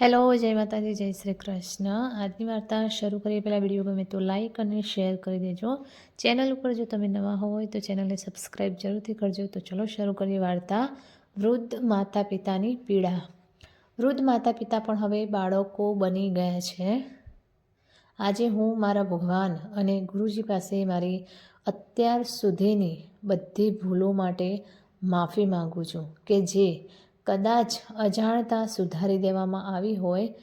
Hello જય માતાજી, જય શ્રી કૃષ્ણ. આજની વાર્તા શરૂ કરીએ પહેલાં વીડિયો ગમે તો લાઈક અને શેર કરી દેજો. ચેનલ ઉપર જો તમે નવા હોય તો ચેનલને સબસ્ક્રાઈબ જરૂરથી કરજો. તો ચલો શરૂ કરીએ વાર્તા. વૃદ્ધ માતા પિતાની પીડા. વૃદ્ધ માતા પિતા પણ હવે બાળકો બની ગયા છે. આજે હું મારા ભગવાન અને ગુરુજી પાસે મારી અત્યાર સુધીની બધી ભૂલો માટે માફી માગું છું કે જે કદાચ અજાણતા સુધારી દેવામાં આવી હોય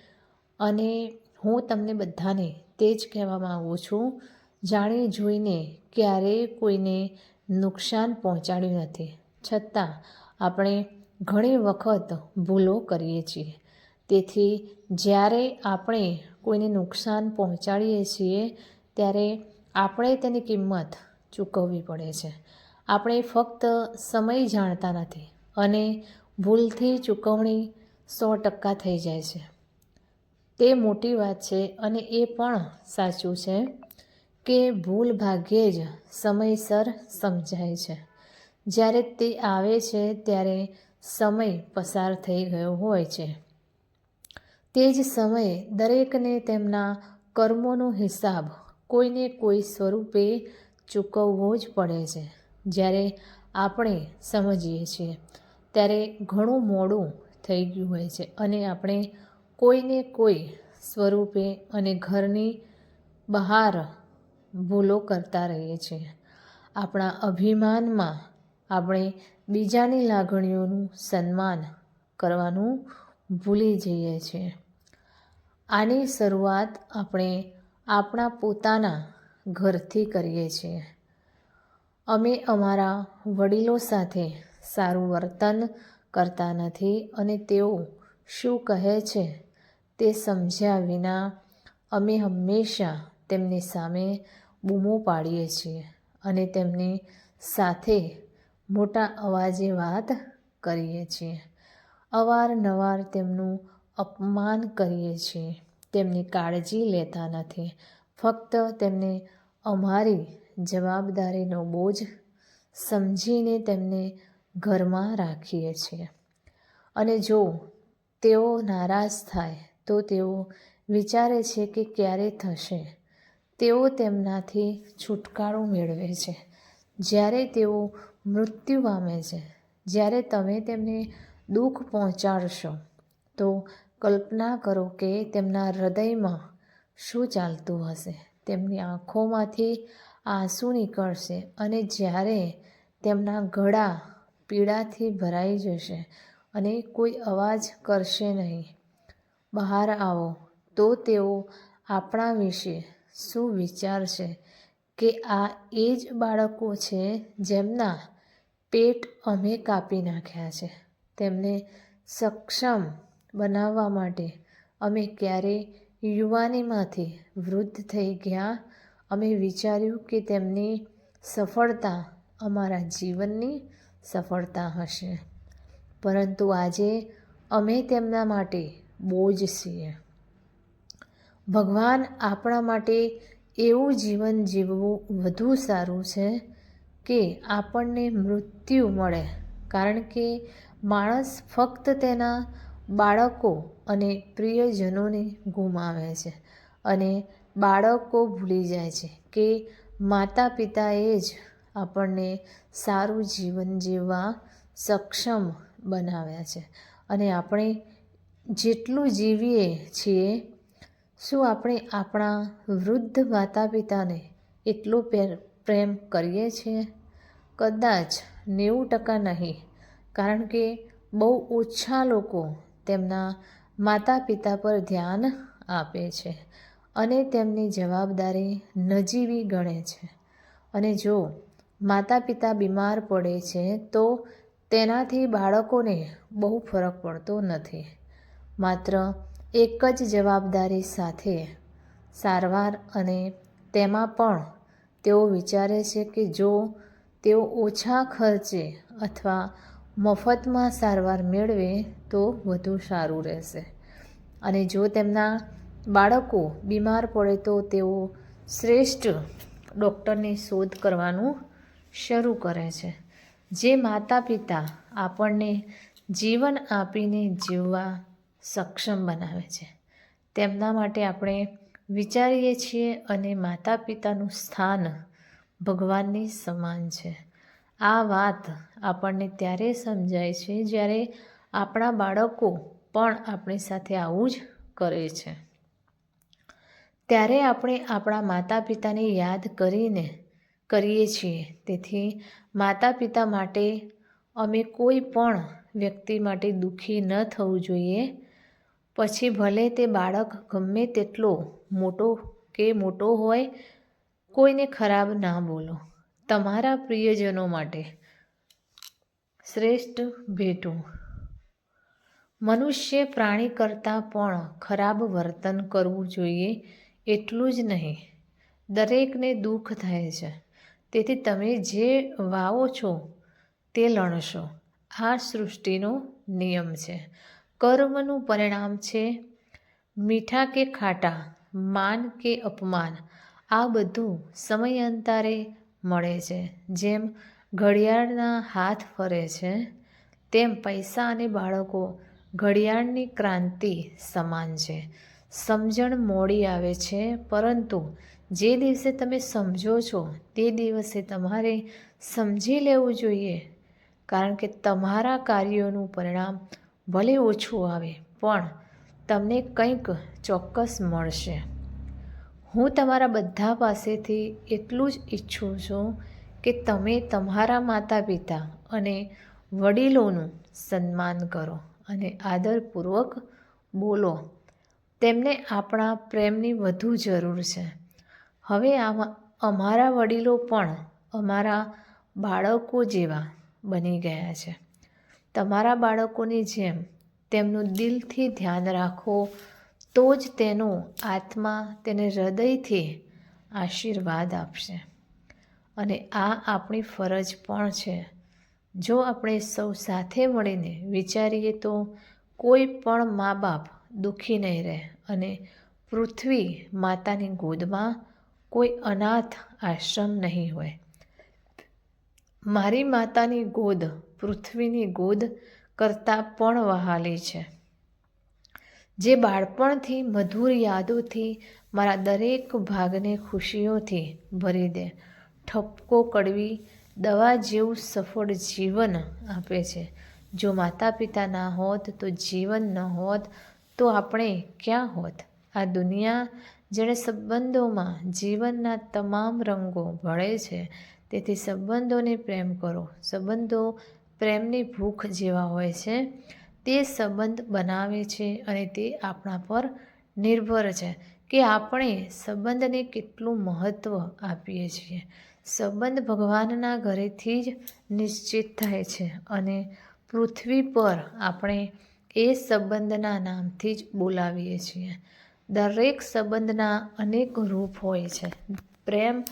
અને હું તમને બધાને તે જ કહેવા માગું છું, જાણી જોઈને ક્યારેય કોઈને નુકસાન પહોંચાડ્યું નથી. છતાં આપણે ઘણી વખત ભૂલો કરીએ છીએ. તેથી જ્યારે આપણે કોઈને નુકસાન પહોંચાડીએ છીએ, ત્યારે આપણે તેની કિંમત ચૂકવવી પડે છે. આપણે ફક્ત સમય જાણતા નથી અને ભૂલથી ચૂકવણી સો ટકા થઈ જાય છે. તે મોટી વાત છે અને એ પણ સાચું છે કે ભૂલ ભાગ્યે જ સમયસર સમજાય છે. જ્યારે તે આવે છે ત્યારે સમય પસાર થઈ ગયો હોય છે. તે જ સમયે દરેકને તેમના કર્મોનો હિસાબ કોઈને કોઈ સ્વરૂપે ચૂકવવો જ પડે છે, જ્યારે આપણે સમજીએ છીએ. ત્યારે ઘણું મોડું થઈ ગયું હોય છે અને આપણે કોઈને કોઈ સ્વરૂપે અને ઘરની બહાર ભૂલો કરતા રહીએ છીએ. આપણા અભિમાનમાં આપણે બીજાની લાગણીઓનું સન્માન કરવાનું ભૂલી જઈએ છીએ. આની શરૂઆત આપણે આપણા પોતાના ઘરથી કરીએ છીએ. અમે અમારા વડીલો સાથે સારું વર્તન કરતા નથી અને તેઓ શું કહે છે તે સમજ્યા વિના અમે હંમેશા તેમની સામે બૂમો પાડીએ છીએ અને તેમની સાથે મોટા અવાજે વાત કરીએ છીએ. અવારનવાર તેમનું અપમાન કરીએ છીએ. તેમની કાળજી લેતા નથી. ફક્ત તેમને અમારી જવાબદારીનો બોજ સમજીને તેમને ઘરમાં રાખીએ છીએ. અને જો તેઓ નારાજ થાય, તો તેઓ વિચારે છે કે ક્યારે થશે. તેઓ તેમનાથી છુટકારો મેળવે છે. જ્યારે તેઓ મૃત્યુ પામે છે, જ્યારે તમે તેમને દુઃખ પહોંચાડશો, તો કલ્પના કરો કે તેમના હૃદયમાં શું ચાલતું હશે. તેમની આંખોમાંથી આંસુ નીકળશે અને જ્યારે તેમના ગળા પીડાથી ભરાઈ જશે અને કોઈ અવાજ કરશે નહીં. બહાર આવો, તો તેઓ આપણા વિશે શું વિચારશે કે આ એ જ બાળકો છે જેમના પેટ અમે કાપી નાખ્યા છે. તેમને સક્ષમ બનાવવા માટે અમે ક્યારે યુવાનીમાંથી વૃદ્ધ થઈ ગયા? અમે વિચાર્યું કે તેમની સફળતા અમારા જીવનની સફળતા હશે. પરંતુ આજે અમે તેમના માટે બોજ છીએ. ભગવાન આપણા માટે એવું જીવન જીવવું વધુ સારું છે કે આપણને મૃત્યુ મળે. કારણ કે માણસ ફક્ત તેના બાળકો અને પ્રિયજનોને ગુમાવે છે અને બાળકો ભૂલી જાય છે કે માતા પિતાએ જ આપણને સારું જીવન જીવવા સક્ષમ બનાવ્યા છે. અને આપણે જેટલું જીવીએ છીએ, શું આપણે આપણા વૃદ્ધ માતા પિતાને એટલો પ્રેમ કરીએ છીએ? કદાચ નેવું ટકા નહીં, કારણ કે બહુ ઓછા લોકો તેમના માતા પિતા પર ધ્યાન આપે છે અને તેમની જવાબદારી નજીવી ગણે છે. અને જો માતા પિતા બીમાર પડે છે, તો તેનાથી બાળકોને બહુ ફરક પડતો નથી. માત્ર એક જ જવાબદારી સાથે સારવાર અને તેમાં પણ તેઓ વિચારે છે કે જો તેઓ ઓછા ખર્ચે અથવા મફતમાં સારવાર મેળવે, તો વધુ સારું રહેશે. અને જો તેમના બાળકો બીમાર પડે, તો તેઓ શ્રેષ્ઠ ડૉક્ટરની શોધ કરવાનું શરૂ કરે છે. જે માતા પિતા આપણને જીવન આપીને જીવવા સક્ષમ બનાવે છે. તેમના માટે આપણે વિચારીએ છીએ અને માતા પિતાનું સ્થાન ભગવાનની સમાન છે. આ વાત આપણને ત્યારે સમજાય છે જ્યારે આપણા બાળકો પણ આપણી સાથે આવું જ કરે છે. ત્યારે આપણે આપણા માતા પિતાને યાદ કરીને કરીએ છીએ. તેથી માતા પિતા માટે અમે કોઈ પણ વ્યક્તિ માટે દુઃખી ન થવું જોઈએ. પછી ભલે તે બાળક ગમે તેટલો મોટો કે મોટો હોય, કોઈને ખરાબ ના બોલો. તમારા પ્રિયજનો માટે શ્રેષ્ઠ ભેટો. મનુષ્ય પ્રાણી કરતાં પણ ખરાબ વર્તન કરવું જોઈએ એટલું જ નહીં. દરેકને દુઃખ થાય છે. તેથી તમે જે વાવો છો, તે લણશો. આ સૃષ્ટિનો નિયમ છે. કર્મનું પરિણામ છે મીઠા કે ખાટા, માન કે અપમાન. આ બધું સમયાંતરે મળે છે. જેમ ઘડિયાળના હાથ ફરે છે, તેમ પૈસા અને બાળકો ઘડિયાળની ક્રાંતિ સમાન છે. સમજણ મોડી આવે છે, પરંતુ જે દિવસે તમે સમજો છો, તે દિવસે તમારે સમજી લેવું જોઈએ. કારણ કે તમારા કાર્યોનું પરિણામ ભલે ઓછું આવે, પણ તમને કંઈક ચોક્કસ મળશે. હું તમારા બધા પાસેથી એટલું જ ઈચ્છું છું કે તમે તમારા માતા પિતા અને વડીલોનું સન્માન કરો અને આદરપૂર્વક બોલો. તેમને આપણા પ્રેમની વધુ જરૂર છે. હવે આમાં, અમારા વડીલો પણ અમારા બાળકો જેવા બની ગયા છે. તમારા બાળકોની જેમ તેમનું દિલથી ધ્યાન રાખો, તો જ તેનો આત્મા તેને હૃદયથી આશીર્વાદ આપશે. અને આ આપણી ફરજ પણ છે. જો આપણે સૌ સાથે મળીને વિચારીએ તો કોઈ પણ મા બાપ દુઃખી નહીં રહે અને પૃથ્વી માતાની ગોદમાં કોઈ અનાથ આશ્રમ નહીં હોય. મારી માતાની ગોદ, પૃથ્વીની ગોદ કરતાં પણ વહાલી છે. જે બાળપણથી મધુર યાદોથી મારા દરેક ભાગને ખુશીઓથી ભરી દે. ઠપકો કડવી દવા જેવું સફળ જીવન આપે છે. જો માતા પિતા ના હોત, તો જીવન ન હોત, તો આપણે ક્યાં હોત? આ દુનિયા જેણે સંબંધોમાં જીવનના તમામ રંગો ભળે છે, તેથી સંબંધોને પ્રેમ કરો. સંબંધો પ્રેમની ભૂખ જેવા હોય છે. તે સંબંધ બનાવે છે અને તે આપણા પર નિર્ભર છે કે આપણે સંબંધને કેટલું મહત્ત્વ આપીએ છીએ. સંબંધ ભગવાનના ઘરેથી જ નિશ્ચિત થાય છે અને પૃથ્વી પર આપણે એ સંબંધના નામથી જ બોલાવીએ છીએ. દરેક સંબંધના અનેક રૂપ હોય છે. પ્રેમ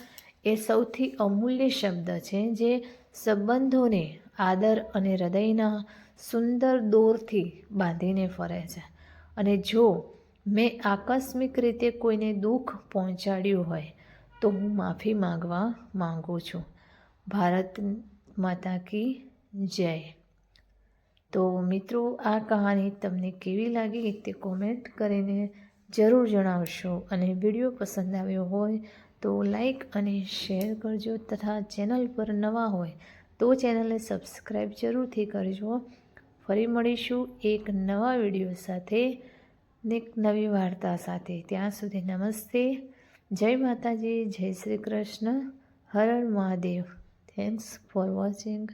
એ સૌથી અમૂલ્ય શબ્દ છે જે સંબંધોને આદર અને હૃદયના સુંદર દોરથી બાંધીને ફરે છે. અને જો મેં આકસ્મિક રીતે કોઈને દુઃખ પહોંચાડ્યું હોય, તો હું માફી માગવા માગું છું. ભારત માતા કી જય. તો મિત્રો, આ કહાની તમને કેવી લાગી તે કોમેન્ટ કરીને જરૂર જણાવશો અને વીડિયો પસંદ આવ્યો હોય તો લાઈક અને શેર કરજો તથા ચેનલ પર નવા હોય તો ચેનલને સબસ્ક્રાઈબ જરૂરથી કરજો. ફરી મળીશું એક નવા વીડિયો સાથે ને એક નવી વાર્તા સાથે. ત્યાં સુધી નમસ્તે. જય માતાજી, જય શ્રી કૃષ્ણ. હરણ Har Mahadev. Thanks for watching